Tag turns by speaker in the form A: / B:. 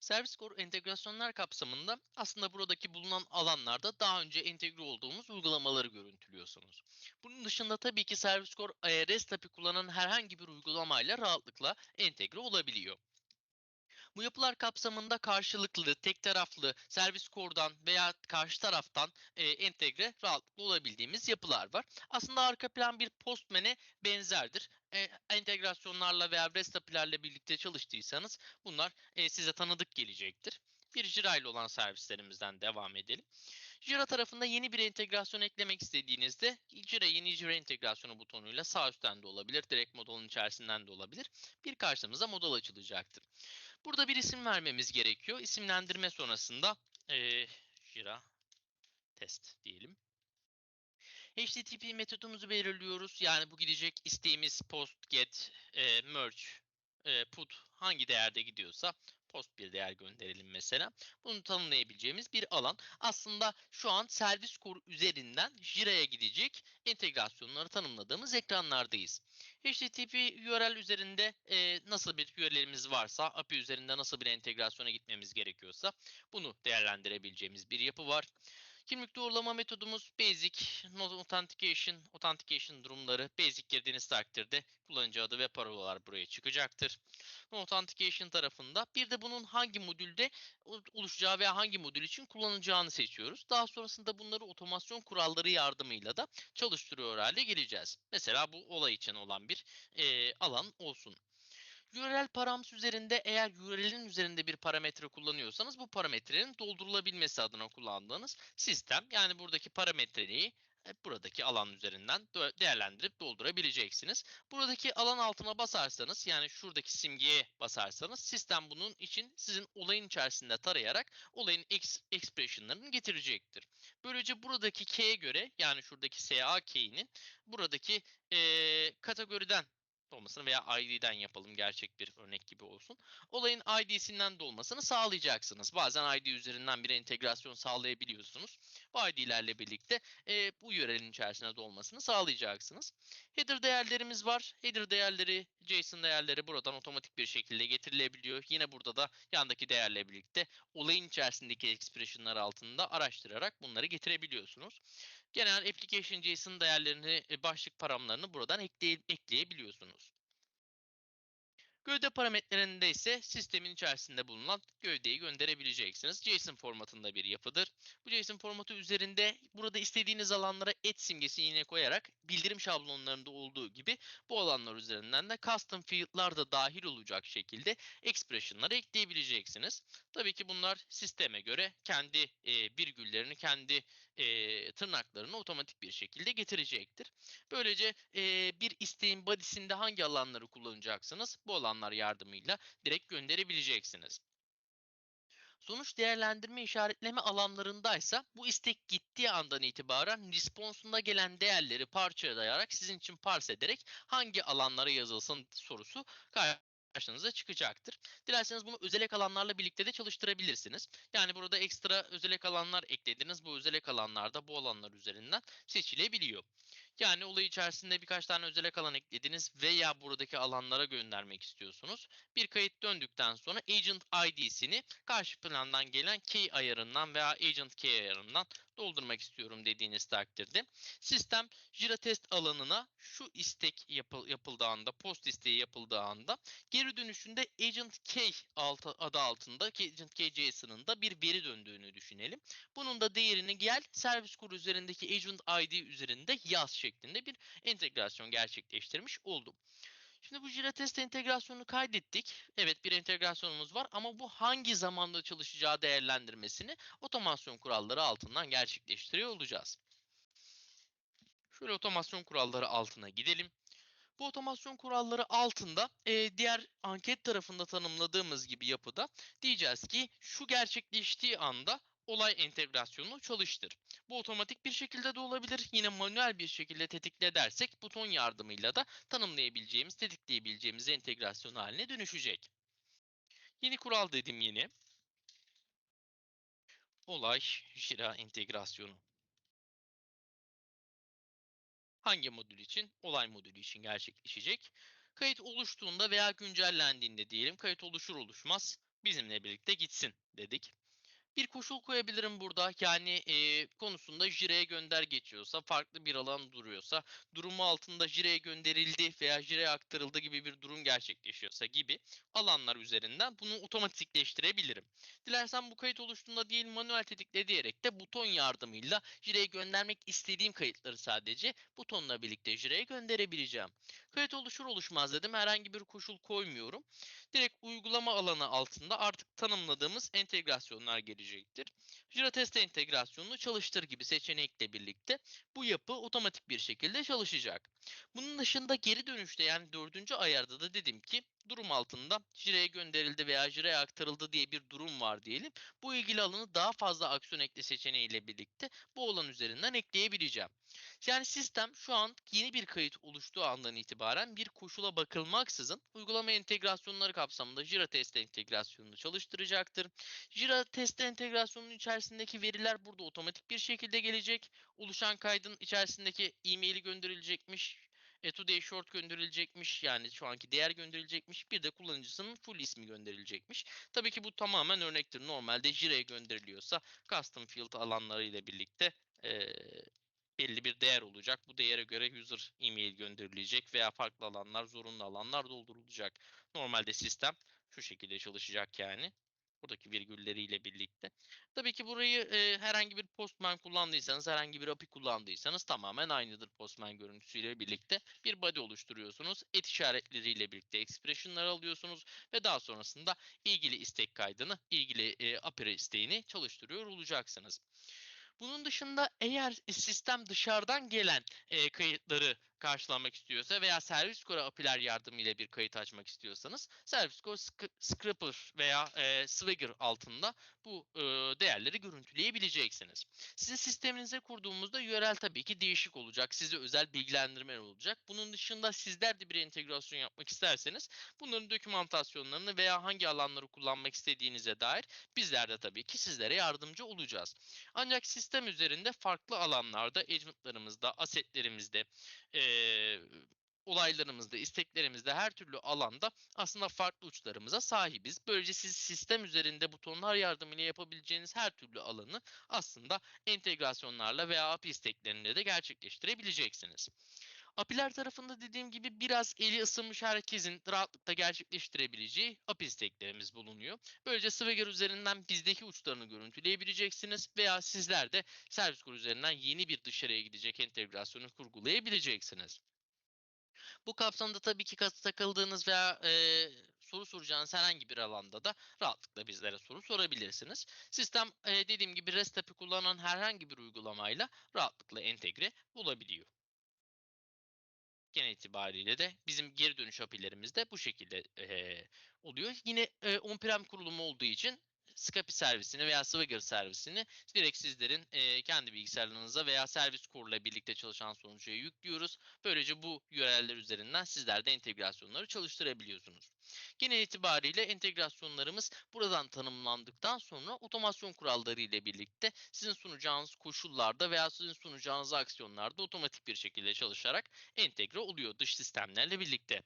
A: Servis Core entegrasyonlar kapsamında aslında buradaki bulunan alanlarda daha önce entegre olduğumuz uygulamaları görüntülüyorsunuz. Bunun dışında tabii ki Servis e, REST API kullanan herhangi bir uygulamayla rahatlıkla entegre olabiliyor. Bu yapılar kapsamında karşılıklı, tek taraflı, servis core'dan veya karşı taraftan e, entegre rahatlıkla olabildiğimiz yapılar var. Aslında arka plan bir Postman'e benzerdir. E, entegrasyonlarla veya REST birlikte çalıştıysanız bunlar e, size tanıdık gelecektir. Bir Jira ile olan servislerimizden devam edelim. Jira tarafında yeni bir entegrasyon eklemek istediğinizde Jira yeni Jira entegrasyonu butonuyla sağ üstten de olabilir, direkt modulun içerisinden de olabilir. Bir karşımıza modul açılacaktır. Burada bir isim vermemiz gerekiyor. İsimlendirme sonrasında eee Jira test diyelim. HTTP metodumuzu belirliyoruz. Yani bu gidecek isteğimiz post, get, eee, merge, eee, put hangi değerde gidiyorsa post bir değer gönderelim mesela. Bunu tanımlayabileceğimiz bir alan. Aslında şu an servis core üzerinden Jira'ya gidecek entegrasyonları tanımladığımız ekranlardayız. HTTP URL üzerinde e, nasıl bir URL'imiz varsa, API üzerinde nasıl bir entegrasyona gitmemiz gerekiyorsa bunu değerlendirebileceğimiz bir yapı var. Kimlik doğrulama metodumuz basic, no authentication, authentication durumları basic girdiğiniz takdirde kullanıcı adı ve parolalar buraya çıkacaktır. No authentication tarafında bir de bunun hangi modülde oluşacağı veya hangi modül için kullanılacağını seçiyoruz. Daha sonrasında bunları otomasyon kuralları yardımıyla da çalıştırıyor hale geleceğiz. Mesela bu olay için olan bir e, alan olsun. URL params üzerinde eğer URL'in üzerinde bir parametre kullanıyorsanız bu parametrenin doldurulabilmesi adına kullandığınız sistem. Yani buradaki parametreyi hep buradaki alan üzerinden değerlendirip doldurabileceksiniz. Buradaki alan altına basarsanız yani şuradaki simgeye basarsanız sistem bunun için sizin olayın içerisinde tarayarak olayın ex- expression'larını getirecektir. Böylece buradaki key'e göre yani şuradaki SA key'inin buradaki eee, kategoriden olmasını veya ID'den yapalım gerçek bir örnek gibi olsun. Olayın ID'sinden de olmasını sağlayacaksınız. Bazen ID üzerinden bir entegrasyon sağlayabiliyorsunuz. Bu ID'lerle birlikte e, bu URL'in içerisine de olmasını sağlayacaksınız. Header değerlerimiz var. Header değerleri, JSON değerleri buradan otomatik bir şekilde getirilebiliyor. Yine burada da yandaki değerle birlikte olayın içerisindeki expression'lar altında araştırarak bunları getirebiliyorsunuz. Genel application JSON değerlerini, e, başlık paramlarını buradan ekleye- ekleyebiliyorsunuz. Gövde parametrelerinde ise sistemin içerisinde bulunan gövdeyi gönderebileceksiniz. JSON formatında bir yapıdır. Bu JSON formatı üzerinde burada istediğiniz alanlara et simgesi yine koyarak bildirim şablonlarında olduğu gibi bu alanlar üzerinden de custom field'lar da dahil olacak şekilde expression'ları ekleyebileceksiniz. Tabii ki bunlar sisteme göre kendi e, virgüllerini, kendi e, tırnaklarını otomatik bir şekilde getirecektir. Böylece e, bir isteğin body'sinde hangi alanları kullanacaksınız? Bu alanlar yardımıyla direkt gönderebileceksiniz. Sonuç değerlendirme işaretleme alanlarındaysa bu istek gittiği andan itibaren response'unda gelen değerleri parçalayarak sizin için parse ederek hangi alanlara yazılsın sorusu karşınıza çıkacaktır. Dilerseniz bunu özelek alanlarla birlikte de çalıştırabilirsiniz. Yani burada ekstra özelek alanlar eklediniz. Bu özelek alanlarda bu alanlar üzerinden seçilebiliyor. Yani olay içerisinde birkaç tane özelek alan eklediniz veya buradaki alanlara göndermek istiyorsunuz. Bir kayıt döndükten sonra agent ID'sini karşı plandan gelen key ayarından veya agent key ayarından doldurmak istiyorum dediğiniz takdirde sistem Jira test alanına şu istek yapı, yapıldığı anda, post isteği yapıldığı anda geri dönüşünde agent key altı, adı altında agent key JSON'ın da bir veri döndüğünü düşünelim. Bunun da değerini gel servis kur üzerindeki agent ID üzerinde yaz şeklinde bir entegrasyon gerçekleştirmiş oldum. Şimdi bu Jira test entegrasyonunu kaydettik. Evet bir entegrasyonumuz var ama bu hangi zamanda çalışacağı değerlendirmesini otomasyon kuralları altından gerçekleştiriyor olacağız. Şöyle otomasyon kuralları altına gidelim. Bu otomasyon kuralları altında e, diğer anket tarafında tanımladığımız gibi yapıda diyeceğiz ki şu gerçekleştiği anda olay entegrasyonunu çalıştır. Bu otomatik bir şekilde de olabilir. Yine manuel bir şekilde tetikle dersek buton yardımıyla da tanımlayabileceğimiz, tetikleyebileceğimiz entegrasyon haline dönüşecek. Yeni kural dedim yine. Olay Jira entegrasyonu. Hangi modül için? Olay modülü için gerçekleşecek. Kayıt oluştuğunda veya güncellendiğinde diyelim kayıt oluşur oluşmaz bizimle birlikte gitsin dedik. Bir koşul koyabilirim burada. Yani e, konusunda Jire'ye gönder geçiyorsa, farklı bir alan duruyorsa, durumu altında Jire'ye gönderildi veya Jire'ye aktarıldı gibi bir durum gerçekleşiyorsa gibi alanlar üzerinden bunu otomatikleştirebilirim. Dilersen bu kayıt oluştuğunda değil manuel tetikle diyerek de buton yardımıyla Jire'ye göndermek istediğim kayıtları sadece butonla birlikte Jire'ye gönderebileceğim. Kayıt oluşur oluşmaz dedim herhangi bir koşul koymuyorum. Direkt uygulama alanı altında artık tanımladığımız entegrasyonlar gelecektir. Jira test entegrasyonunu çalıştır gibi seçenekle birlikte bu yapı otomatik bir şekilde çalışacak. Bunun dışında geri dönüşte yani dördüncü ayarda da dedim ki durum altında Jira'ya gönderildi veya Jira'ya aktarıldı diye bir durum var diyelim. Bu ilgili alanı daha fazla aksiyon ekle seçeneğiyle birlikte bu alan üzerinden ekleyebileceğim. Yani sistem şu an yeni bir kayıt oluştuğu andan itibaren bir koşula bakılmaksızın uygulama entegrasyonları kapsamında Jira test entegrasyonunu çalıştıracaktır. Jira test entegrasyonunun içerisindeki veriler burada otomatik bir şekilde gelecek. Oluşan kaydın içerisindeki e-maili gönderilecekmiş. E, today short gönderilecekmiş yani şu anki değer gönderilecekmiş bir de kullanıcısının full ismi gönderilecekmiş. Tabii ki bu tamamen örnektir. Normalde Jira'ya gönderiliyorsa custom field alanları ile birlikte e, belli bir değer olacak. Bu değere göre user e-mail gönderilecek veya farklı alanlar, zorunlu alanlar doldurulacak. Normalde sistem şu şekilde çalışacak yani. Buradaki virgülleriyle birlikte. Tabii ki burayı e, herhangi bir Postman kullandıysanız, herhangi bir API kullandıysanız tamamen aynıdır Postman görüntüsüyle birlikte. Bir body oluşturuyorsunuz. Et işaretleriyle birlikte expression'lar alıyorsunuz ve daha sonrasında ilgili istek kaydını, ilgili e, API isteğini çalıştırıyor olacaksınız. Bunun dışında eğer sistem dışarıdan gelen e, kayıtları karşılamak istiyorsa veya servis core API'ler yardımıyla bir kayıt açmak istiyorsanız servis core scraper veya e, swagger altında bu e, değerleri görüntüleyebileceksiniz. Sizin sisteminize kurduğumuzda URL tabii ki değişik olacak. Size özel bilgilendirme olacak. Bunun dışında sizler de bir entegrasyon yapmak isterseniz bunların dokümantasyonlarını veya hangi alanları kullanmak istediğinize dair bizler de tabii ki sizlere yardımcı olacağız. Ancak sistem üzerinde farklı alanlarda agentlarımızda, asetlerimizde, e, olaylarımızda, isteklerimizde her türlü alanda aslında farklı uçlarımıza sahibiz. Böylece siz sistem üzerinde butonlar yardımıyla yapabileceğiniz her türlü alanı aslında entegrasyonlarla veya API isteklerinde de gerçekleştirebileceksiniz. API'ler tarafında dediğim gibi biraz eli ısınmış herkesin rahatlıkla gerçekleştirebileceği API isteklerimiz bulunuyor. Böylece Swagger üzerinden bizdeki uçlarını görüntüleyebileceksiniz veya sizler de Service Core üzerinden yeni bir dışarıya gidecek entegrasyonu kurgulayabileceksiniz. Bu kapsamda tabii ki takıldığınız veya e, soru soracağınız herhangi bir alanda da rahatlıkla bizlere soru sorabilirsiniz. Sistem e, dediğim gibi REST API kullanan herhangi bir uygulamayla rahatlıkla entegre olabiliyor genel itibariyle de bizim geri dönüş API'lerimiz de bu şekilde e, oluyor. Yine e, on-prem kurulumu olduğu için Scapi servisini veya Swagger servisini direkt sizlerin e, kendi bilgisayarlarınıza veya servis kurla birlikte çalışan sonucuya yüklüyoruz. Böylece bu URL'ler üzerinden sizler de entegrasyonları çalıştırabiliyorsunuz. Genel itibariyle entegrasyonlarımız buradan tanımlandıktan sonra otomasyon kuralları ile birlikte sizin sunacağınız koşullarda veya sizin sunacağınız aksiyonlarda otomatik bir şekilde çalışarak entegre oluyor dış sistemlerle birlikte.